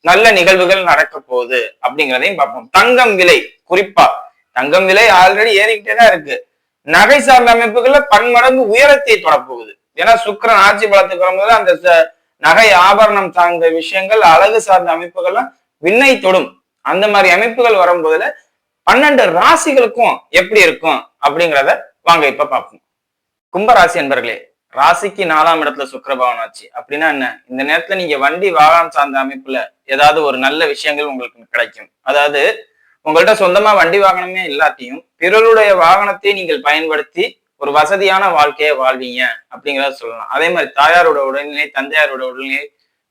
நல்ல நிகழ்வுகள் நடக்க போகுது அப்படிங்கிறதையும் பார்ப்போம். தங்கம் விலை குறிப்பா தங்கம் விலை ஆல்ரெடி ஏறிக்கிட்டே தான் இருக்கு. நகை சார்ந்த அமைப்புகள்ல பன்மடங்கு உயரத்தை தொடப்போகுது ஏன்னா சுக்கரன் ஆட்சி பலத்துக்கு வரும்போது அந்த ச- நகை ஆபரணம் சார்ந்த விஷயங்கள் அழகு சார்ந்த அமைப்புகள்லாம் விண்ணை தொடும். அந்த மாதிரி அமைப்புகள் வரும்போதுல பன்னெண்டு ராசிகளுக்கும் எப்படி இருக்கும் அப்படிங்கிறத வாங்க இப்ப பார்ப்போம். கும்பராசி என்பர்களே ராசிக்கு நாலாம் இடத்துல சுக்கரபவன் ஆச்சு. அப்படின்னா என்ன? இந்த நேரத்துல நீங்க வண்டி வாகனம் சார்ந்த அமைப்புல ஏதாவது ஒரு நல்ல விஷயங்கள் உங்களுக்கு கிடைக்கும். அதாவது உங்கள்ட்ட சொந்தமா வண்டி வாகனமே இல்லாட்டியும் பிறருடைய வாகனத்தை நீங்கள் பயன்படுத்தி ஒரு வசதியான வாழ்க்கையை வாழ்வீங்க அப்படிங்கிறத சொல்லலாம். அதே மாதிரி தாயாரோட உடல்நிலை தந்தையாரோட உடல்நிலை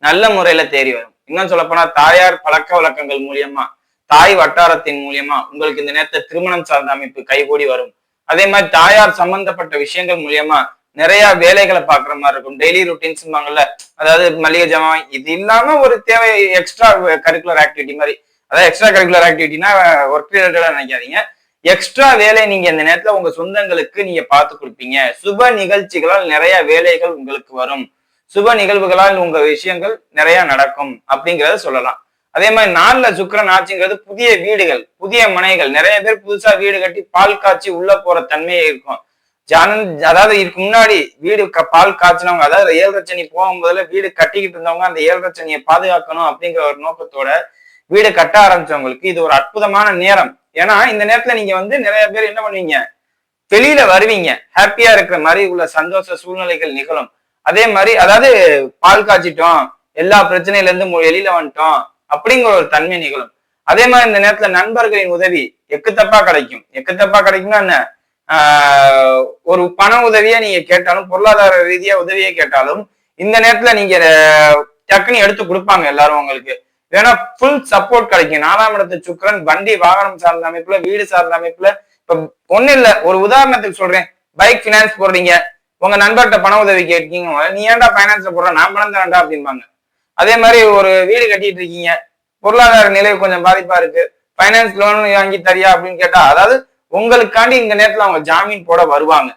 நல்ல முறையில தேறி வரும். இன்னும் சொல்ல போனா தாயார் பழக்க வழக்கங்கள் மூலியமா தாய் வட்டாரத்தின் மூலியமா உங்களுக்கு இந்த நேரத்துல திருமணம் சார்ந்த அமைப்பு கைகூடி வரும். அதே மாதிரி தாயார் சம்பந்தப்பட்ட விஷயங்கள் மூலியமா நிறைய வேலைகளை பாக்குற மாதிரி இருக்கும். டெய்லி ருட்டீன்ஸ்பாங்கல்ல அதாவது மளிகை ஜாமான் இது இல்லாம ஒரு தேவை எக்ஸ்ட்ரா கரிக்குலர் ஆக்டிவிட்டி மாதிரி. அதாவது எக்ஸ்ட்ரா கரிக்குலர் ஆக்டிவிட்டினா ஒர்க் ரிலேட்டடா நினைக்காதீங்க. எக்ஸ்ட்ரா வேலை நீங்க இந்த நேரத்துல உங்க சொந்தங்களுக்கு நீங்க பார்த்து கொடுப்பீங்க. சுப நிகழ்ச்சிகளால் நிறைய வேலைகள் உங்களுக்கு வரும். சுப நிகழ்வுகளால் உங்க விஷயங்கள் நிறைய நடக்கும் அப்படிங்கறத சொல்லலாம். அதே மாதிரி நாளில் சுக்கரன் ஆட்சிங்கிறது புதிய வீடுகள் புதிய மனைகள். நிறைய பேர் புதுசா வீடு கட்டி பால் காய்ச்சி உள்ள போற தன்மையே இருக்கும். ஜானன் அதாவது இதுக்கு முன்னாடி வீடு க- பால் காய்ச்சினவங்க அதாவது ஏழரை சனி போகும்போதுல வீடு கட்டிக்கிட்டு இருந்தவங்க அந்த ஏழரை சனியை பாதுகாக்கணும் அப்படிங்கிற ஒரு நோக்கத்தோட வீடு கட்ட ஆரம்பிச்சவங்களுக்கு இது ஒரு அற்புதமான நேரம். ஏன்னா இந்த நேரத்துல நீங்க வந்து நிறைய பேர் என்ன பண்ணுவீங்க? வெளியில வருவீங்க. ஹாப்பியா இருக்கிற மாதிரி உள்ள சந்தோஷ சூழ்நிலைகள் நிகழும். அதே மாதிரி அதாவது பால் காய்ச்சிட்டோம் எல்லா பிரச்சனையில இருந்து வெளியில வந்துட்டோம் அப்படிங்கிற ஒரு தன்மை நிகழும். அதே மாதிரி இந்த நேரத்துல நண்பர்களின் உதவி எக்குத்தப்பா கிடைக்கும். எக்குத்தப்பா கிடைக்கும்னா என்ன? ஒரு பண உதவியை நீங்க கேட்டாலும் பொருளாதார ரீதியா உதவியை கேட்டாலும் இந்த நேரத்துல நீங்க டக்குன்னு எடுத்து கொடுப்பாங்க எல்லாரும் உங்களுக்கு. ஏன்னா ஃபுல் சப்போர்ட் கிடைக்கும். நாலாம் இடத்து சுக்கிரன் வண்டி வாகனம் சார்ந்த அமைப்புல வீடு சார்ந்த அமைப்புல இப்ப ஒண்ணு இல்ல. ஒரு உதாரணத்துக்கு சொல்றேன். பைக் பினான்ஸ் போடுறீங்க. உங்க நண்பர்கிட்ட பண உதவி கேட்கீங்க நீ ஏன்டா பைனான்ஸ்ல போடுற? நான் பணம் தரேன்டா அப்படிம்பாங்க. அதே மாதிரி ஒரு வீடு கட்டிட்டு இருக்கீங்க. பொருளாதார நிலை கொஞ்சம் பாதிப்பா இருக்கு. ஃபைனான்ஸ் லோன் வாங்கி தரியா அப்படின்னு கேட்டா அதாவது உங்களுக்காண்டி இந்த நேரத்துல அவங்க ஜாமீன் போட வருவாங்க.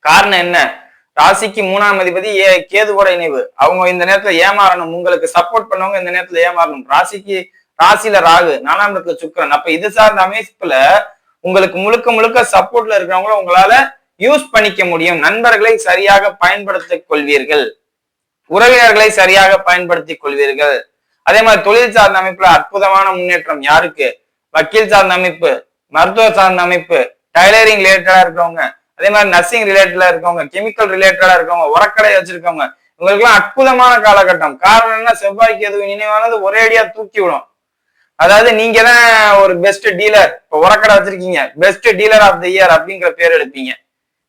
காரணம் என்ன? ராசிக்கு மூணாம் அதிபதி ஏ கேதுவோட இணைவு. அவங்க இந்த நேரத்துல ஏமாறணும். உங்களுக்கு சப்போர்ட் பண்ணவங்க இந்த நேரத்துல ஏமாறணும். ராசிக்கு ராசியில ராகு நாலாம் இடத்துல சுக்கிரன். அப்ப இது சார்ந்த அமைப்புல உங்களுக்கு முழுக்க முழுக்க சப்போர்ட்ல இருக்கிறவங்கள உங்களால யூஸ் பண்ணிக்க முடியும். நண்பர்களை சரியாக பயன்படுத்திக் கொள்வீர்கள். உறவினர்களை சரியாக பயன்படுத்திக் கொள்வீர்கள். அதே மாதிரி தொழில் சார்ந்த அமைப்புல அற்புதமான முன்னேற்றம் யாருக்கு? வக்கீல் சார்ந்த அமைப்பு. மருத்துவ சார்ந்த அமைப்பு டைலரிங் ரிலேட்டடா இருக்கவங்க அதே மாதிரி நர்சிங் ரிலேட்டடா இருக்கவங்க கெமிக்கல் ரிலேட்டடா இருக்கவங்க உரக்கடை வச்சிருக்கவங்க இவங்களுக்குலாம் அற்புதமான காலகட்டம். காரணம் என்ன செவ்வாய்க்கு எதுவும் நினைவானது ஒரேடியா தூக்கி விடும். அதாவது நீங்க தான் ஒரு பெஸ்ட் டீலர் இப்போ உரக்கடை வச்சிருக்கீங்க. Best dealer of the year அப்படிங்கிற பேர் எடுப்பீங்க.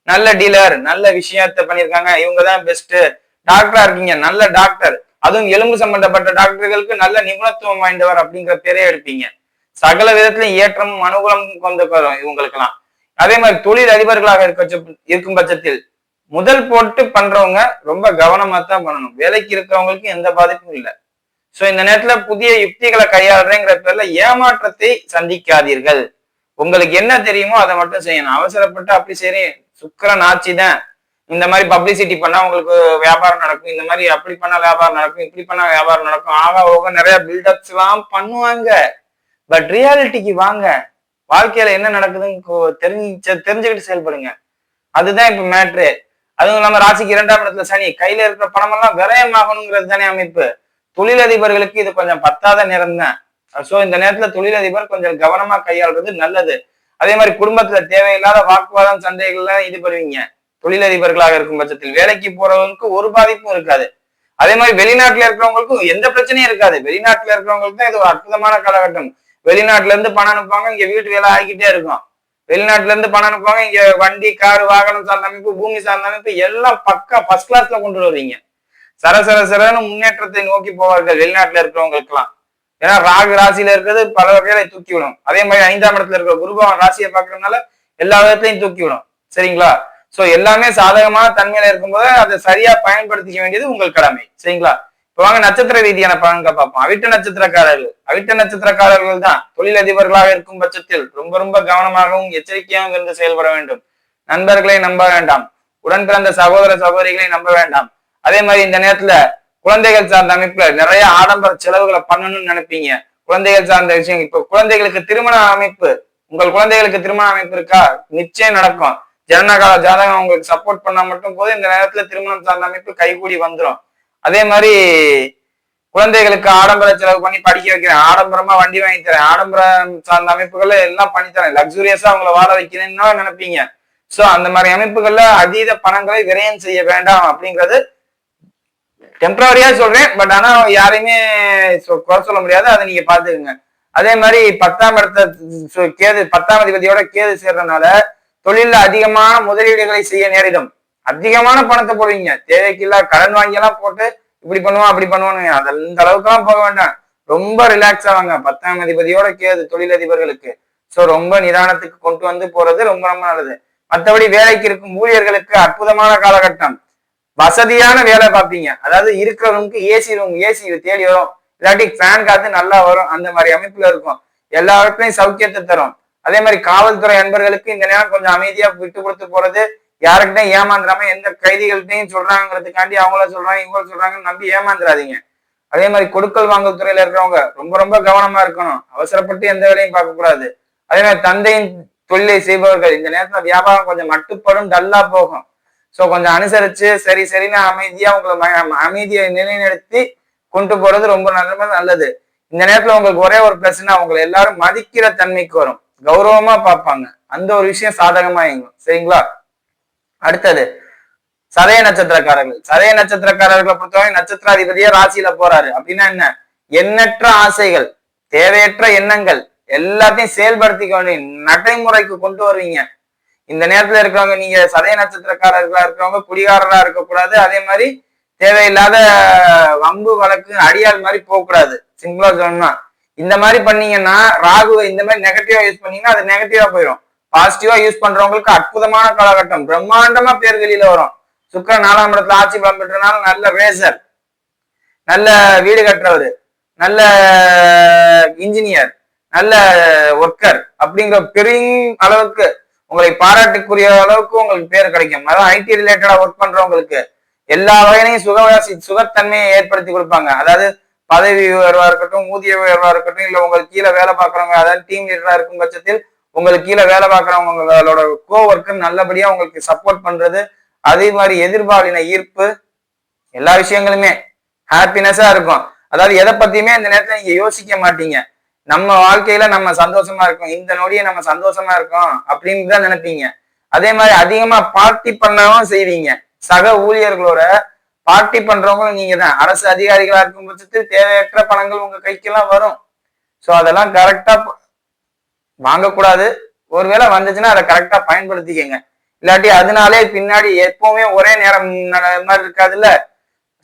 நல்ல டீலர் நல்ல விஷயத்த பண்ணியிருக்காங்க. இவங்க தான் பெஸ்ட் டாக்டரா இருக்கீங்க. நல்ல டாக்டர் அதுவும் எலும்பு சம்பந்தப்பட்ட டாக்டர்களுக்கு நல்ல நிபுணத்துவம் வாய்ந்தவர் அப்படிங்கிற பேரே எடுப்பீங்க. சகல விதத்திலும் ஏற்றம் அனுகூலம் கொண்டு வரும் இவங்களுக்கெல்லாம். அதே மாதிரி தொழில் அதிபர்களாக இருக்க இருக்கும் பட்சத்தில் முதல் போட்டு பண்றவங்க ரொம்ப கவனமா தான் பண்ணணும். வேலைக்கு இருக்கிறவங்களுக்கு எந்த பாதிப்பும் இல்லை. சோ இந்த நேரத்துல புதிய யுக்திகளை கையாளுறேங்கிற பேர்ல ஏமாற்றத்தை சந்திக்காதீர்கள். உங்களுக்கு என்ன தெரியுமோ அதை மட்டும் செய்யணும். அவசரப்பட்டு அப்படி சரி சுக்கரன் ஆட்சி தான். இந்த மாதிரி பப்ளிசிட்டி பண்ணா உங்களுக்கு வியாபாரம் நடக்கும். இந்த மாதிரி அப்படி பண்ணா வியாபாரம் நடக்கும். இப்படி பண்ணா வியாபாரம் நடக்கும். ஆகா ஓக நிறைய பில்டப்ஸ் எல்லாம் பண்ணுவாங்க. பட் ரியாலிட்டிக்கு வாங்க. வாழ்க்கையில என்ன நடக்குதுன்னு தெரிஞ்ச தெரிஞ்சுக்கிட்டு செயல்படுங்க. அதுதான் இப்ப மேட்ரு அதுவும் இல்லாம ராசிக்கு இரண்டாம் இடத்துல சனி கையில இருக்கிற பணமெல்லாம் விரயமாகணுங்கிறது தானே அமைப்பு. தொழிலதிபர்களுக்கு இது கொஞ்சம் பத்தாத நேரம் தான். சோ இந்த நேரத்துல தொழிலதிபர் கொஞ்சம் கவனமா கையாளுறது நல்லது. அதே மாதிரி குடும்பத்துல தேவையில்லாத வாக்குவாதம் சண்டைகள்லாம் இது பண்ணுவீங்க தொழிலதிபர்களாக இருக்கும் பட்சத்தில் வேலைக்கு போறவங்களுக்கு ஒரு பாதிப்பும் இருக்காது. அதே மாதிரி வெளிநாட்டுல இருக்கிறவங்களுக்கும் எந்த பிரச்சனையும் இருக்காது. வெளிநாட்டுல இருக்கிறவங்களுக்கு தான் இது ஒரு அற்புதமான காலகட்டம். வெளிநாட்டுல இருந்து பணம் அனுப்புவாங்க இங்க வீட்டு வேலை ஆகிக்கிட்டே இருக்கும். வெளிநாட்டுல இருந்து பணம் அனுப்புவாங்க இங்க வண்டி கார் வாகனம் சார்ந்த அமைப்பு பூமி சார்ந்த அமைப்பு எல்லாம் பக்கா ஃபர்ஸ்ட் கிளாஸ்ல கொண்டு வருவீங்க. சர சரன்னு முன்னேற்றத்தை நோக்கி போவார்கள் வெளிநாட்டுல இருக்கிறவங்களுக்கெல்லாம். ஏன்னா ராகு ராசியில இருக்கிறது பல வகையில தூக்கி விடும் அதே மாதிரி ஐந்தாம் இடத்துல இருக்கிற குருபவன் ராசியை பார்க்கறதுனால எல்லா விதத்தையும் தூக்கி விடும் சரிங்களா? சோ எல்லாமே சாதகமான தன்மையில இருக்கும்போது அதை சரியா பயன்படுத்திக்க வேண்டியது உங்கள் கடமை. சரிங்களா? வாங்க நட்சத்திர ரீதியான பலன்களை பார்ப்போம். அவிட்ட நட்சத்திரக்காரர்கள். அவிட்ட நட்சத்திரக்காரர்கள் தான் தொழிலதிபர்களாக இருக்கும் பட்சத்தில் ரொம்ப ரொம்ப கவனமாகவும் எச்சரிக்கையாகவும் இருந்து செயல்பட வேண்டும். நண்பர்களை நம்ப வேண்டாம். உடன் பிறந்த சகோதர சகோதரிகளை நம்ப வேண்டாம். அதே மாதிரி இந்த நேரத்துல குழந்தைகள் சார்ந்த அமைப்புல நிறைய ஆடம்பர செலவுகளை பண்ணணும்னு நினைப்பீங்க. குழந்தைகள் சார்ந்த விஷயம் இப்ப குழந்தைகளுக்கு திருமண அமைப்பு உங்கள் குழந்தைகளுக்கு திருமண அமைப்பு இருக்கா? நிச்சயம் நடக்கும். ஜனனகால ஜாதகம் உங்களுக்கு சப்போர்ட் பண்ணா மட்டும் போதும். இந்த நேரத்துல திருமணம் சார்ந்த அமைப்பு கைகூடி வந்துடும் அதே மாதிரி குழந்தைகளுக்கு ஆடம்பர செலவு பண்ணி படிக்க வைக்கிறேன். ஆடம்பரமா வண்டி வாங்கி தரேன். ஆடம்பரம் சார்ந்த அமைப்புகள்ல எல்லாம் பண்ணி தரேன். லக்ஸூரியஸா அவங்கள வாழ வைக்கிறேன்னு நினைப்பீங்க. சோ அந்த மாதிரி அமைப்புகள்ல அதீத பணங்களை விரயம் செய்ய வேண்டாம் அப்படிங்கிறது டெம்பரரியா சொல்றேன். பட் ஆனா யாரையுமே குறை சொல்ல முடியாது. அதை நீங்க பாத்துக்கோங்க அதே மாதிரி பத்தாம் இடத்த கேது பத்தாம் அதிபதியோட கேது சேர்றதுனால தொழில அதிகமான முதலீடுகளை செய்ய நேரிடும். அதிகமான பணத்தை போடுவீங்க. தேவைக்கில்ல கடன் வாங்கி எல்லாம் போட்டு இப்படி பண்ணுவோம் அப்படி பண்ணுவானுங்க அது இந்த அளவுக்குலாம் போக வேண்டாம். ரொம்ப ரிலாக்ஸ் ஆவாங்க பத்தாம் அதிபதியோட கேது தொழிலதிபர்களுக்கு. சோ ரொம்ப நிதானத்துக்கு கொண்டு வந்து போறது ரொம்ப ரொம்ப நல்லது. மற்றபடி வேலைக்கு இருக்கும் ஊழியர்களுக்கு அற்புதமான காலகட்டம். வசதியான வேலை பார்ப்பீங்க. அதாவது இருக்கிற ரூமுக்கு ஏசி ரூம் ஏசி தேடி வரும். இல்லாட்டி ஃபேன் காத்து நல்லா வரும். அந்த மாதிரி அமைப்புல இருக்கும். எல்லாருக்கும் சௌக்கியத்தை தரும். அதே மாதிரி காவல்துறை நண்பர்களுக்கு இந்த நேரம் கொஞ்சம் அமைதியா விட்டு கொடுத்து போறது யாருக்கிட்டையும் ஏமாந்துடாம எந்த கைதிகள்கிட்டையும் சொல்றாங்கிறதுக்காண்டி அவங்கள சொல்றாங்க இவங்கள சொல்றாங்கன்னு நம்பி ஏமாந்துடாதீங்க அதே மாதிரி கொடுக்கல் வாங்கல் துறையில இருக்கிறவங்க ரொம்ப ரொம்ப கவனமா இருக்கணும். அவசரப்பட்டு எந்த வேலையும் பார்க்க கூடாது. அதே மாதிரி தந்தையின் தொழிலை செய்பவர்கள் இந்த நேரத்துல வியாபாரம் கொஞ்சம் மட்டுப்படும் டல்லா போகும். சோ கொஞ்சம் அனுசரிச்சு சரி சரின்னு அமைதியா உங்களை ம- அமைதியை நிலைநிறுத்தி கொண்டு போறது ரொம்ப நல்ல நல்லது. இந்த நேரத்துல உங்களுக்கு ஒரே ஒரு பிரச்சனை உங்களை எல்லாரும் மதிக்கிற தன்மைக்கு வரும். கௌரவமா பார்ப்பாங்க. அந்த ஒரு விஷயம் சாதகமா இயங்கும் சரிங்களா? அடுத்தது சதய நட்சத்திரக்காரர்கள். சதய நட்சத்திரக்காரர்களை பொறுத்தவரை நட்சத்திராதிபதியே ராசியில போறாரு. அப்படின்னா என்ன? எண்ணற்ற ஆசைகள் தேவையற்ற எண்ணங்கள் எல்லாத்தையும் செயல்படுத்திக்க வேண்டிய நடைமுறைக்கு கொண்டு வருவீங்க. இந்த நேரத்துல இருக்கிறவங்க நீங்க சதய நட்சத்திரக்காரர்களா இருக்கிறவங்க குடிகாரரா இருக்கக்கூடாது. அதே மாதிரி தேவையில்லாத வம்பு வழக்கு அடியாள் மாதிரி போகக்கூடாது. சிம்பிளா சொல்லணும்னா இந்த மாதிரி பண்ணீங்கன்னா ராகுவை இந்த மாதிரி நெகட்டிவா யூஸ் பண்ணீங்கன்னா அது நெகட்டிவா போயிடும் பாசிட்டிவா யூஸ் பண்றவங்களுக்கு அற்புதமான காலகட்டம். பிரம்மாண்டமா பேர் வெளியில வரும். சுக்கரன் நாலாம் இடத்துல ஆட்சி பலம் பெற்றனால நல்ல ரேசர் நல்ல வீடு கட்டுறவர் நல்ல இன்ஜினியர் நல்ல ஒர்க்கர் அப்படிங்கிற பெரிய அளவுக்கு உங்களை பாராட்டுக்குரிய அளவுக்கு உங்களுக்கு பேர் கிடைக்கும். அதாவது ஐடி ரிலேட்டடா ஒர்க் பண்றவங்களுக்கு எல்லா வகையிலையும் சுகவாசி சுகத்தன்மையை ஏற்படுத்தி கொடுப்பாங்க. அதாவது பதவி உயர்வா இருக்கட்டும் ஊதிய உயர்வா இருக்கட்டும் இல்ல உங்களுக்கு கீழே வேலை பார்க்கறவங்க அதாவது டீம் லீடரா இருக்கும் பட்சத்தில் உங்களுக்கு கீழே வேலை பார்க்குறவங்களோட கோ ஒர்க்கு நல்லபடியா உங்களுக்கு சப்போர்ட் பண்றது அதே மாதிரி எதிர்பாலின ஈர்ப்பு எல்லா விஷயங்களுமே ஹாப்பினஸா இருக்கும். அதாவது எதை பத்தியுமே இந்த நேரத்துல நீங்க யோசிக்க மாட்டீங்க. நம்ம வாழ்க்கையில நம்ம சந்தோஷமா இருக்கோம். இந்த நொடியை நம்ம சந்தோஷமா இருக்கோம் அப்படின்னு தான் நினைப்பீங்க. அதே மாதிரி அதிகமா பார்ட்டி பண்ணவும் செய்வீங்க. சக ஊழியர்களோட பார்ட்டி பண்றவங்களும் நீங்க தான். அரசு அதிகாரிகளா இருக்கும் பட்சத்தில் தேவையற்ற பணங்கள் உங்க கைக்கெல்லாம் வரும். ஸோ அதெல்லாம் கரெக்டா வாங்கக்கூடாது. ஒருவேளை வந்துச்சுன்னா அதை கரெக்டா பயன்படுத்திக்கங்க. இல்லாட்டி அதனாலே பின்னாடி எப்பவுமே ஒரே நேரம் மாதிரி இருக்காதுல்ல?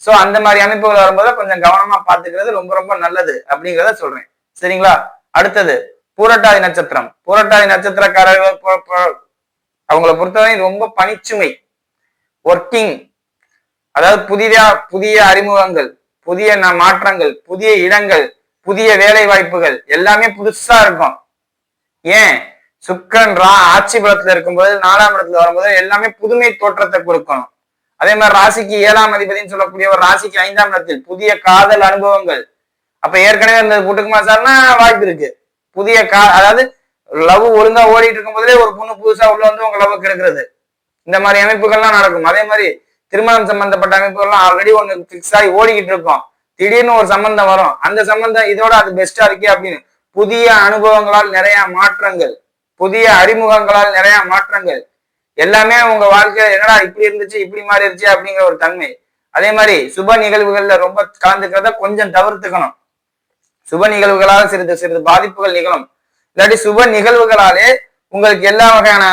சோ அந்த மாதிரி அமைப்புகள் வரும்போது கொஞ்சம் கவனமா பாத்துக்கிறது ரொம்ப ரொம்ப நல்லது அப்படிங்கிறத சொல்றேன். சரிங்களா? அடுத்தது பூரட்டாதி நட்சத்திரம். பூரட்டாதி நட்சத்திரக்காரர்கள் பொ- அவங்கள பொறுத்தவரை ரொம்ப பணிச்சுமை. ஒர்க்கிங் அதாவது புதிதா புதிய அறிமுகங்கள் புதிய ந- மாற்றங்கள் புதிய இடங்கள் புதிய வேலை வாய்ப்புகள் எல்லாமே புதுசா இருக்கும். ஏன்? சுக்கரன் ரா ஆட்சி பலத்துல இருக்கும்போது நாலாம் இடத்துல வரும்போது எல்லாமே புதுமை தோற்றத்தை கொடுக்கணும். அதே மாதிரி ராசிக்கு ஏழாம் அதிபதினு சொல்லக்கூடிய ஒரு ராசிக்கு ஐந்தாம் இடத்தில் புதிய காதல் அனுபவங்கள். அப்ப ஏற்கனவே இந்த கூட்டுக்குமா சார்னா வாய்ப்பு இருக்கு. புதிய கா அதாவது லவ் ஒழுங்கா ஓடிட்டு இருக்கும் போதே ஒரு பொண்ணு புதுசா உள்ள வந்து உங்க லவ் கெடுக்கிறது இந்த மாதிரி அமைப்புகள்லாம் நடக்கும். அதே மாதிரி திருமணம் சம்பந்தப்பட்ட அமைப்புகள்லாம் ஆல்ரெடி ஒண்ணு பிக்ஸ் ஆகி ஓடிக்கிட்டு இருக்கும். திடீர்னு ஒரு சம்பந்தம் வரும். அந்த சம்பந்தம் இதோட அது பெஸ்டா இருக்கே அப்படின்னு புதிய அனுபவங்களால் நிறைய மாற்றங்கள் புதிய அறிமுகங்களால் நிறைய மாற்றங்கள். எல்லாமே உங்க வாழ்க்கையில என்னடா இப்படி இருந்துச்சு இப்படி மாறிடுச்சு அப்படிங்கிற ஒரு தன்மை. அதே மாதிரி சுப நிகழ்வுகள்ல ரொம்ப கலந்துக்கிறத கொஞ்சம் தவிர்த்துக்கணும். சுப நிகழ்வுகளால் சிறிது சிறிது பாதிப்புகள் நிகழும். இல்லாட்டி சுப நிகழ்வுகளாலே உங்களுக்கு எல்லா வகையான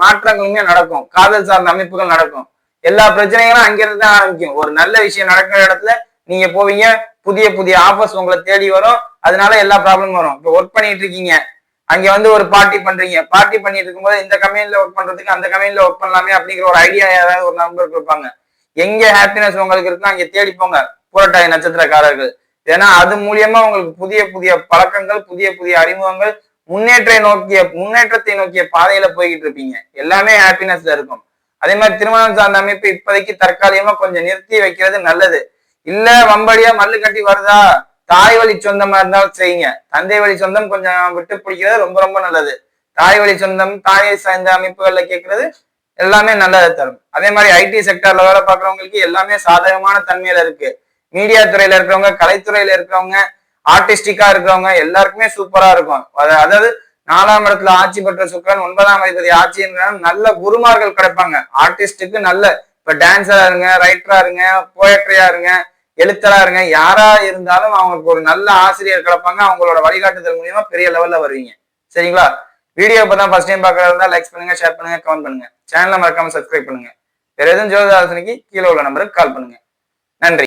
மாற்றங்களுமே நடக்கும். காதல் சார்ந்த அமைப்புகள் நடக்கும். எல்லா பிரச்சனைகளும் அங்கிருந்து தான் ஆரம்பிக்கும். ஒரு நல்ல விஷயம் நடக்கிற இடத்துல நீங்க போவீங்க புதிய புதிய ஆஃபர்ஸ் உங்களை தேடி வரும். அதனால எல்லா ப்ராப்ளமும் வரும். இப்போ ஒர்க் பண்ணிட்டு இருக்கீங்க. அங்க வந்து ஒரு பார்ட்டி பண்றீங்க. பார்ட்டி பண்ணிட்டு இருக்கும்போது இந்த கம்பெனில ஒர்க் பண்றதுக்கு அந்த கம்பெனில ஒர்க் பண்ணலாமே அப்படிங்கிற ஒரு ஐடியா யாராவது ஒரு நண்பர் கொடுப்பாங்க. எங்க ஹாப்பினஸ் உங்களுக்கு இருக்குன்னா அங்க தேடி போங்க. புரட்டாய் நட்சத்திரக்காரர்கள். ஏன்னா அது மூலியமா உங்களுக்கு புதிய புதிய பழக்கங்கள் புதிய புதிய அறிமுகங்கள் முன்னேற்றை நோக்கிய முன்னேற்றத்தை நோக்கிய பாதையில போய்கிட்டு இருப்பீங்க. எல்லாமே ஹாப்பினஸ்ல இருக்கும். அதே மாதிரி திருமணம் சார்ந்த அமைப்பு இப்போதைக்கு தற்காலிகமா கொஞ்சம் நிறுத்தி வைக்கிறது நல்லது. இல்ல வம்படியா மல்லு கட்டி வருதா? தாய் வழி சொந்தமா இருந்தாலும் செய்யுங்க. தந்தை வழி சொந்தம் கொஞ்சம் விட்டு பிடிக்கிறது ரொம்ப ரொம்ப நல்லது. தாய் வழி சொந்தம் தாயை சார்ந்த அமைப்புகள்ல கேட்கறது எல்லாமே நல்லதை தரும். அதே மாதிரி ஐடி செக்டர்ல வேலை பார்க்குறவங்களுக்கு எல்லாமே சாதகமான தன்மையில இருக்கு. மீடியா துறையில இருக்கிறவங்க கலைத்துறையில இருக்கிறவங்க ஆர்டிஸ்டிக்கா இருக்கிறவங்க எல்லாருக்குமே சூப்பரா இருக்கும். அதாவது நாலாம் இடத்துல ஆட்சி பெற்ற சுக்கரன் ஒன்பதாம் அதிபதி ஆட்சி நல்ல குருமார்கள் கிடைப்பாங்க. ஆர்டிஸ்டுக்கு நல்ல இப்ப டான்ஸரா இருங்க ரைட்டரா இருங்க போயட்ரியா இருங்க எழுத்தரா இருங்க. யாரா இருந்தாலும் அவங்களுக்கு ஒரு நல்ல ஆசிரியர் கலப்பாங்க. அவங்களோட வழிகாட்டுதல் மூலியமா பெரிய லெவல்ல வருவீங்க. சரிங்களா? வீடியோ இப்பதான் ஃபர்ஸ்ட் டைம் பார்க்கறதா இருந்தால் லைக் பண்ணுங்க ஷேர் பண்ணுங்க கமெண்ட் பண்ணுங்க. சேனலை மறக்காம சப்ஸ்கிரைப் பண்ணுங்க. வேற எதுவும் ஜோதிட கீழே உள்ள நம்பருக்கு கால் பண்ணுங்க. நன்றி.